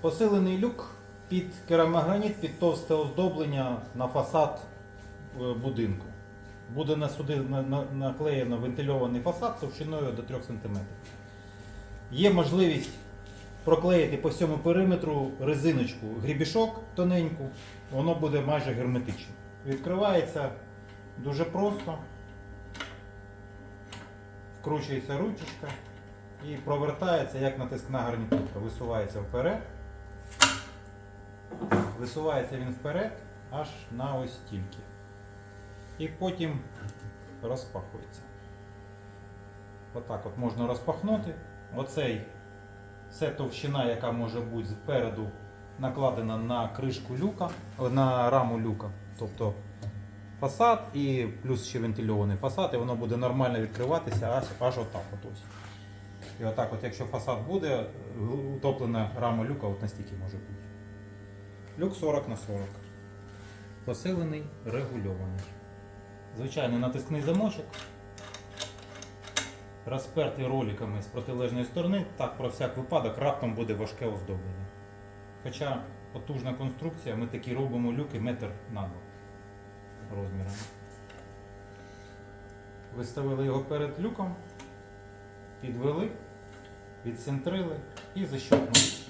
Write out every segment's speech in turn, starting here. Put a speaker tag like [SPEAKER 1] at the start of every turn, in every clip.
[SPEAKER 1] Посилений люк під керамограніт, під товсте оздоблення на фасад е, будинку. Буде на сюди на- на- наклеєно вентильований фасад товщиною до 3 см. Є можливість проклеїти по всьому периметру резиночку, грібішок тоненьку, воно буде майже герметично. Відкривається дуже просто. Вкручується ручечка і провертається як натискна гарнітурка. Висувається вперед. Висувається він вперед аж на ось стільки. І потім розпахується. Отак от можна розпахнути. Оцей це товщина, яка може бути спереду накладена на кришку люка, на раму люка. Тобто фасад і плюс ще вентильований фасад, і воно буде нормально відкриватися аж, аж отак от ось. І отак, от, якщо фасад буде, е, утоплена рама люка от настільки може бути. Люк 40 на 40. Посилений, регульований. Звичайний натискний замочок. Розпертий роликами з протилежної сторони, так про всяк випадок раптом буде важке оздоблення. Хоча потужна конструкція, ми такі робимо люки метр на два розмірами. Виставили його перед люком, підвели, відцентрили і защелкнули.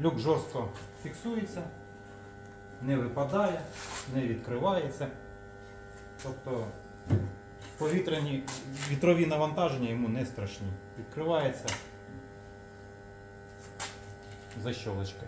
[SPEAKER 1] Люк жорстко фіксується, не випадає, не відкривається. Тобто повітряні вітрові навантаження йому не страшні. Відкривається защолочка.